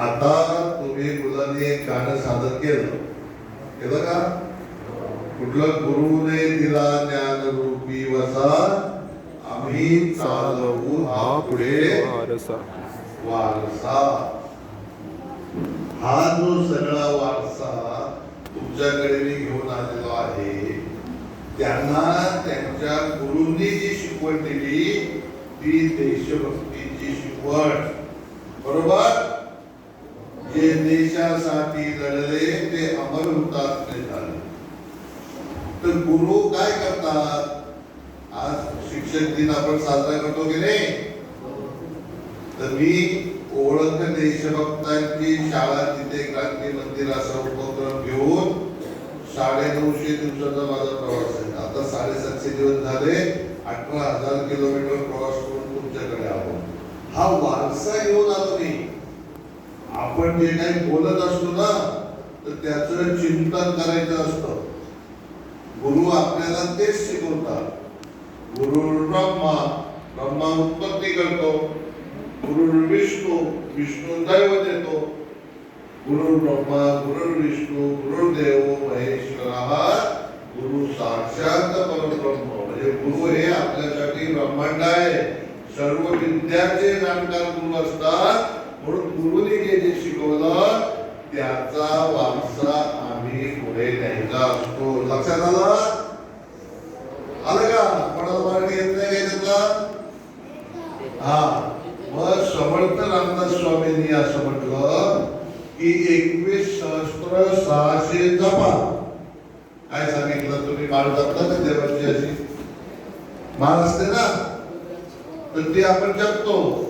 आता तुम्ही मुलांनी एक गाणं सादर केलं. केलं का? कुठलं गुरुने दिला ज्ञान रूपी वसा आम्ही चालवू हा पुढे वारसा. वारसा. हा जो सगळा वारसा तुमच्याकडे मी घेऊन आलेलो आहे त्यांना त्यांच्या गुरूंनी जी शिकवण दिली ती देशभक्तीची शिकवण. बरोबर? जे देशासाठी लढले ते अमर होतात झाले तर गुरु काय करतात? आज शिक्षक दिन आपण साजरा करतो की नाही? तर मी ओळख देशभक्तांची शाळा तिथे क्रांती मंदिर असा उपक्रम घेऊन साडे नऊशे दिवसाचा माझा प्रवास आहे. आता साडेसातशे दिवस झाले अठरा हजार किलोमीटर प्रवास करून तुमच्याकडे आलो. हा वारसा घेऊन आलो मी. आपण जे काही बोलत असतो ना तर त्याचं चिंतन करायचं असतं. गुरु आपल्याला तेच शिकवतात. गुरु ब्रह्मा ब्रह्मा उत्पत्ती करतो. गुरु विष्णू विष्णू दैव देतो. गुरु ब्रह्मा गुरु विष्णू गुरुदेव महेश्वरा गुरु साक्षात परब्रह्म. म्हणजे गुरु हे आपल्यासाठी ब्रह्मांड आहे. सर्व विद्याचे जाणकार गुरु असतात. म्हणून गुरुने जे जे शिकवलं त्याचा वारसा आम्ही पुढे द्यायचा असतो. लक्षात आला? आलं का? कोणाला मार्ग येत नाही काय हा. मग समर्थ रामदास स्वामींनी असं म्हटलं की एकवीस सहस्त्र सहाशे जपा. काय सांगितलं तुम्ही? माळ जपता ना देवाची अशी? माळ असते ना? तर ती आपण जपतो.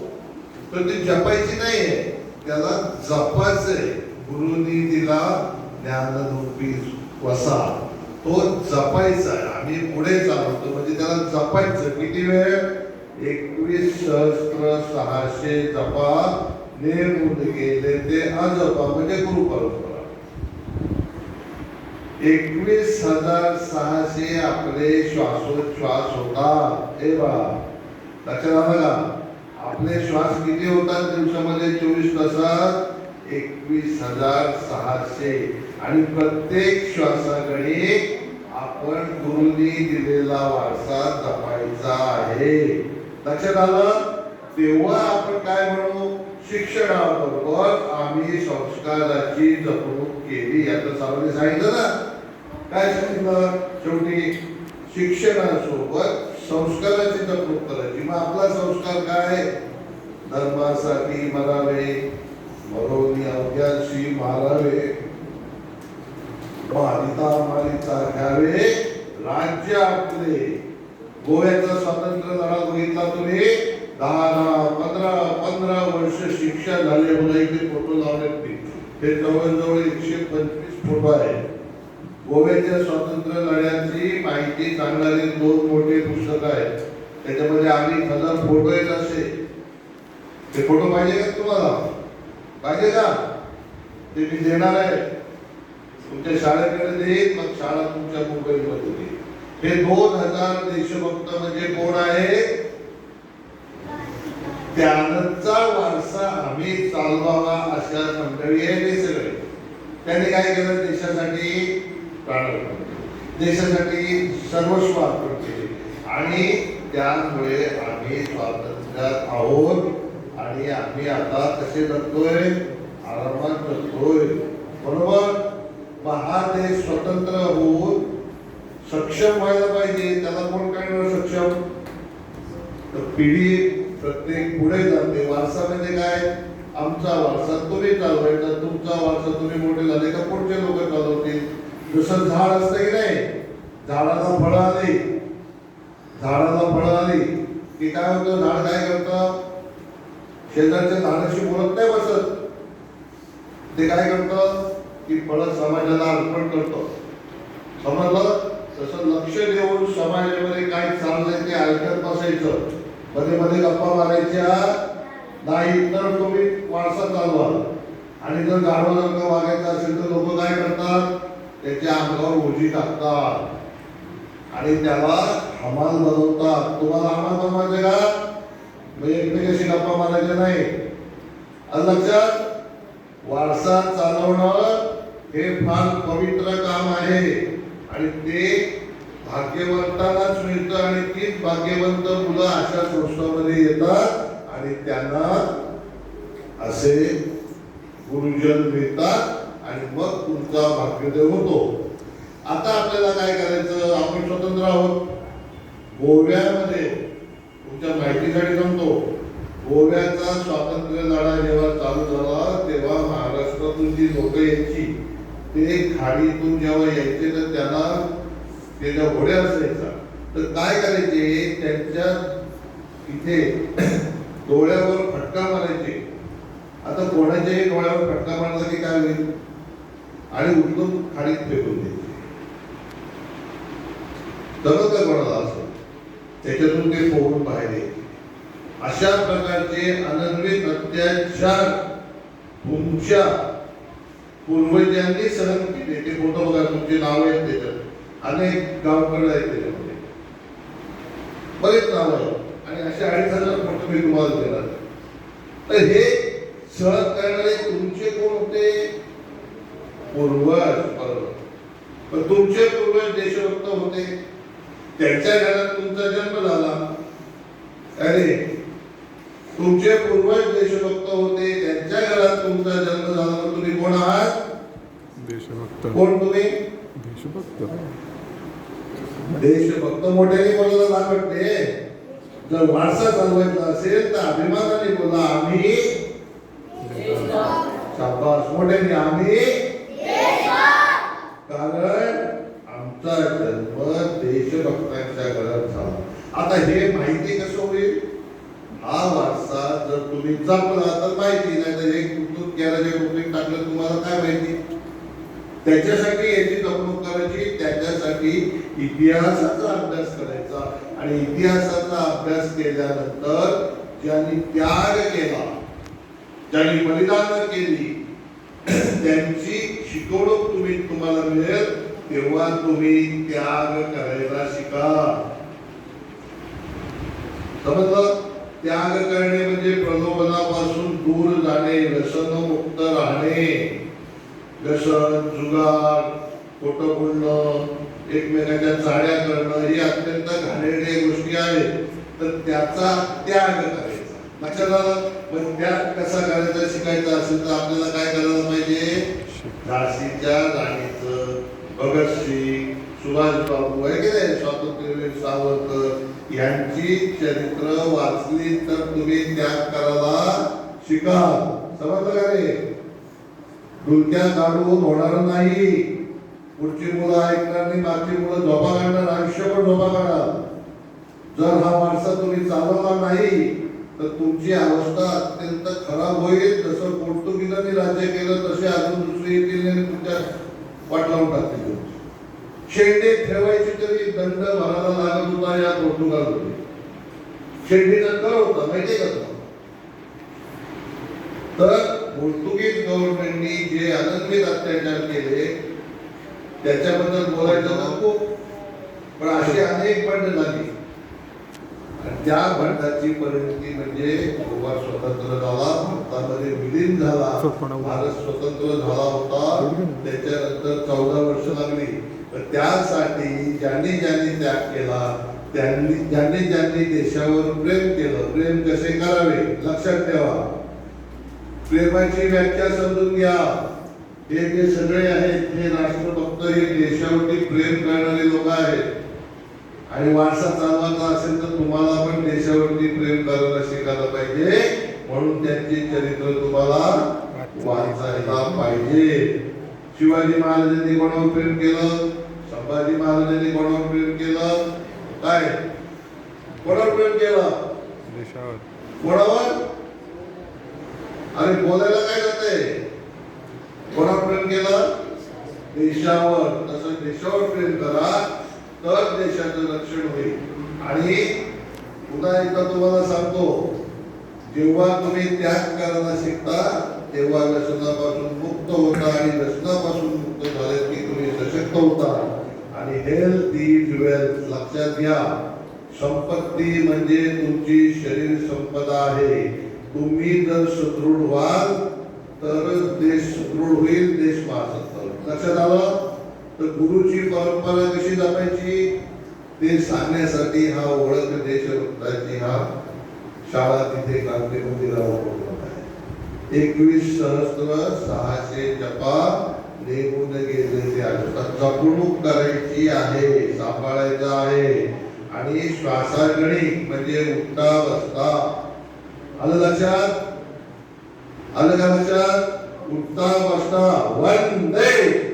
तर ती जपायची नाहीये. त्याला जपायचंय. गुरुनी दिला ज्ञानरूपी वसा. तो जपायचा आहे. आम्ही पुढे चालवतो म्हणजे त्याला जपायचं. किती वेळ? एकवीस सहस्त्र सहाशे जपा. निर्मुद गेले ते अजपा म्हणजे गुरु परंपरा. एकवीस हजार सहाशे आपले श्वासोच्छ्वास होता. हे बा लक्षात आलं का आपले श्वास किती होतात दिवसामध्ये? चोवीस तासात एकवीस हजार सहाशे. आणि प्रत्येक श्वासाकडे आपण गुरुनी दिलेला वारसा जपायचा आहे. लक्षात आलं? तेव्हा आपण काय म्हणू? शिक्षणाबरोबर आम्ही संस्काराची जपणूक केली. याचं सर्वांनी सांगितलं ना? काय सांगितलं? शेवटी शिक्षणासोबत संस्काराची जपणूक मग आपला संस्कार काय? धर्मासाठी मरावे मरोनी अवघ्याशी मारावे. मारिता मारिता घ्यावे. राज्य आपले. गोव्याचा स्वातंत्र्य लढा बघितला तुम्ही दहा दहा पंधरा पंधरा वर्ष शिक्षा झाले मला इथे फोटो लावले ते हे जवळजवळ एकशे पंचवीस फोटो आहे गोव्याच्या स्वातंत्र्य लढ्याची माहिती सांगणारी दोन मोठे पुस्तक आहेत. त्याच्यामध्ये आम्ही हजार फोटो येत असते. ते फोटो पाहिजे का तुम्हाला? पाहिजे का? ते मी देणार आहे. तुमच्या शाळेकडे देईल मग शाळा तुमच्या मोबाईलमध्ये देईल हे दोन हजार देशभक्त म्हणजे कोण आहे? त्यांचा वारसा आम्ही चालवावा अशा मंडळी आहे ते सगळे. त्यांनी काय केलं? देशासाठी प्राण देशासाठी सर्वस्व अर्पण केले. आणि त्यामुळे आम्ही स्वातंत्र्यात आहोत आणि आम्ही आता कसे जगतोय? आरामात जगतोय. बरोबर? मग हा देश स्वतंत्र होऊन सक्षम व्हायला पाहिजे. त्याला कोण काय सक्षम? तर पिढी प्रत्येक पुढे जाते. वारसा म्हणजे काय? आमचा वारसा तुम्ही चालवायचा. तुमचा वारसा तुम्ही मोठे झाले का पुढचे लोक चालवतील? जसं झाड असतं की नाही? झाडाला फळं आली. झाडाला फळं आली की काय होतं? झाड काय करतं? शेजारच्या झाडाशी बोलत नाही बसत. ते काय करतं? की फळं समाजाला अर्पण करतं. समजलं? तसं लक्ष देऊन समाजामध्ये काय चाललंय ते ऐकत बसायचं. मध्ये मध्ये गप्पा मारायच्या. नाही तर तुम्ही वारसा चालवा. आणि जर गाढवा जर का वागायचं असेल तर लोक काय करतात? त्याच्या अंगावर ओझी टाकतात. आणि त्याला हमाल बनवतात तुम्हाला हमाल बनवायचे का मग एकमेकाशी गप्पा मारायचे नाही. आलं लक्षात वारसा चालवणं हे फार पवित्र काम आहे. आणि ते भाग्यवंतांनाच मिळतं आणि तीच भाग्यवंत मुलं अशा संस्थामध्ये येतात आणि त्यांना असे गुरुजन मिळतात आणि मग तुमचा भाग्यदय होतो. आता आपल्याला काय करायचं? आपण स्वतंत्र आहोत. गोव्यामध्ये तुमच्या माहितीसाठी सांगतो गोव्याचा स्वातंत्र्य लढा जेव्हा चालू झाला तेव्हा महाराष्ट्रातून जी लोक यायची. ते खाडीतून जेव्हा यायचे तर त्यांना त्याच्या घोड्या असायचा. तर काय करायचे? त्यांच्या इथे डोळ्यावर फटका मारायचे. आता कोणाच्याही डोळ्यावर फटका मारला की काय होईल? आणि उठून खाडीत फेकून द्यायचे. जमत कोणाला असं? त्याच्यातून ते पोहून बाहेर अशा प्रकारचे अनन्वित अत्याचार तुमच्या पूर्वजांनी सहन केले. ते फोटो बघा तुमचे नाव आहेत त्याच्यात. अनेक गावकडे आहेत त्याच्यामध्ये. बरेच नाव आहेत. आणि असे अडीच हजार फोटो मी तुम्हाला देणार. तर हे सहन करणारे तुमचे कोण होते पूर्वज. बरोबर. पण तुमचे पूर्वज देशभक्त होते. त्यांच्या घरात तुमचा जन्म झाला. अरे तुमचे पूर्वज देशभक्त होते त्यांच्या घरात तुमचा जन्म झाला. तुम्ही कोण आहात? देशभक्त. कोण तुम्ही? देशभक्त. देशभक्त मोठ्याने बोलायला वाटते जर वारसा चालवायचा असेल तर अभिमानाने बोला आम्ही शाबास. मोठ्याने आम्ही कारण आमचा जन्म देशभक्तांच्या घरात झाला. आता हे माहिती कसं होईल? हा वारसा जर तुम्ही जपला तर माहिती नाही तर एक कुठून जे कुठून टाकलं तुम्हाला काय माहिती? त्याच्यासाठी याची जपणूक करायची त्याच्यासाठी इतिहासाचा अभ्यास करायचा. आणि इतिहासाचा अभ्यास केल्यानंतर ज्यांनी त्याग केला ज्यांनी बलिदान केली त्यांची शिकवणूक तुम्ही तुम्हाला मिळेल. तेव्हा तुम्ही त्याग करायला शिका. समजलं? त्याग करणे म्हणजे प्रलोभनापासून दूर जाणे व्यसनमुक्त राहणे. व्यसन जुगार खोट बोलणं एकमेकांच्या चाड्या करणं ही अत्यंत घाणेरड्या गोष्टी आहेत. तर त्याचा त्याग करायचा. लक्षात आलं? पण त्याग कसा करायचा शिकायचा असेल तर आपल्याला काय करायला पाहिजे? झाशीच्या राणीचं भगतसिंग सुभाषबाबू वगैरे स्वातंत्र्यवीर सावरकर यांची चरित्र वाचली तर तुम्ही त्याग करायला शिका. समजलं का रे? डुलक्या काढून होणार नाही. पुढची मुलं ऐकणार नाही मागची मुलं झोपा काढणार आयुष्यभर झोपा काढा जर हा वारसा तुम्ही चालवला नाही तर तुमची अवस्था अत्यंत खराब होईल. जसं पोर्तुगीजांनी राज्य केलं तसे अजून दुसरी येतील तुमच्या वाट लावून टाकतील तुमची. शेंडे ठेवायची तरी दंड भरायला लागत होता या पोर्तुगालमध्ये शेंडीचा कर होता माहितीये का तर पोर्तुगीज गव्हर्नमेंटनी जे अनन्वित अत्याचार केले त्याच्याबद्दल बोलायचं नको. पण अशी अनेक बंड झाली त्या बंडाची परिणती म्हणजे गोवा स्वतंत्र झाला भारतामध्ये विलीन झाला. भारत स्वतंत्र झाला होता. त्याच्यानंतर चौदा वर्ष लागली. तर त्यासाठी ज्यांनी ज्यांनी त्याग केला त्यांनी ज्यांनी ज्यांनी देशावर प्रेम केलं प्रेम कसे करावे? लक्षात ठेवा. प्रेमाची व्याख्या समजून घ्या. हे जे सगळे आहेत हे राष्ट्रभक्त हे देशावरती प्रेम करणारे लोक आहेत. आणि वारसा चालवायचा असेल तर तुम्हाला पण देशावरती प्रेम करायला शिकायला पाहिजे. म्हणून त्यांचे चरित्र तुम्हाला वाचायला पाहिजे. शिवाजी महाराजांनी कोणावर प्रेम केलं? संभाजी महाराजांनी कोणावर प्रेम केलं? काय? कोणावर प्रेम केलं? देशावर. कोणावर? अरे बोलायला काय जाते कोणावर प्रेम केलं? देशावर. तसं देशावर प्रेम करा. तर देशाचं रक्षण होईल. आणि पुन्हा एकदा तुम्हाला सांगतो जेव्हा तुम्ही त्याग करायला शिकता तेव्हा व्यसनापासून मुक्त होता आणि व्यसनापासून मुक्त झाले की तुम्ही सशक्त होता. आणि हेल्थ इज वेल्थ लक्षात घ्या. संपत्ती म्हणजे तुमची शरीर संपदा आहे. तुम्ही जर सुदृढ व्हाल तरच देश सुदृढ होईल देश महासत्ता होईल लक्षात आलं? तर गुरुची परंपरा कशी जपायची? ते सांगण्यासाठी हा ओळख देशभक्ताची हा शाळा तिथे क्रांती मंदिरावर उपलब्ध आहे एकवीस सहस्त्र सहाशे जपा निघून गेले ते जपणूक करायची आहे सांभाळायचं आहे. आणि श्वासागणिक म्हणजे उठता बसता आलं लक्षात? आलं का लक्षात? उठता बसता वंदे!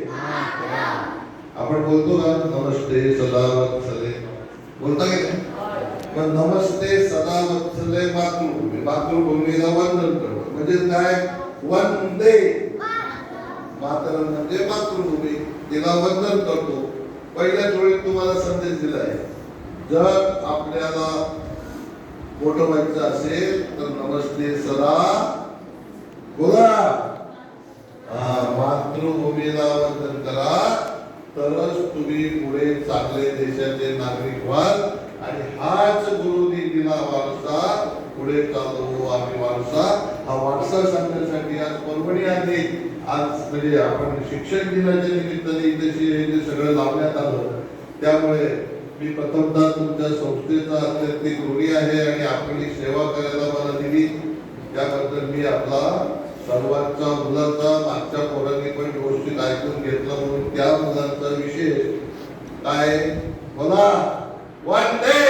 आपण बोलतो का नमस्ते सदा? वत्सले बोलता की नाही? पण नमस्ते सदा वत्सले मातृभूमी मातृभूमीला वंदन करणं. म्हणजे काय? वंदे. मातरम म्हणजे मातृभूमी तिला वंदन करतो. पहिल्या वेळी तुम्हाला संदेश दिलाय जर आपल्याला मोठं व्हायचं असेल तर नमस्ते सदा. बोला. हा, मातृभूमीला वंदन करा. तरच तुम्ही पुढे चांगले देशाचे नागरिक व्हाल आणि हाच गुरुनी दिला वारसा पुढे चालू हो आम्ही वारसा. हा वारसा सांगण्यासाठी आज परभणी आली आज म्हणजे आपण शिक्षक दिनाच्या निमित्ताने इथे हे जे सगळं लावण्यात आलं त्यामुळे मी प्रथमतः तुमच्या संस्थेचा अत्यंत ऋणी आहे आणि आपली सेवा करायला मला दिली. त्याबद्दल मी आपला सर्वांचा मुलांचा मागच्या पोरांनी पण व्यवस्थित ऐकून घेतलं म्हणून त्या मुलांचा विशेष काय बोला वाटते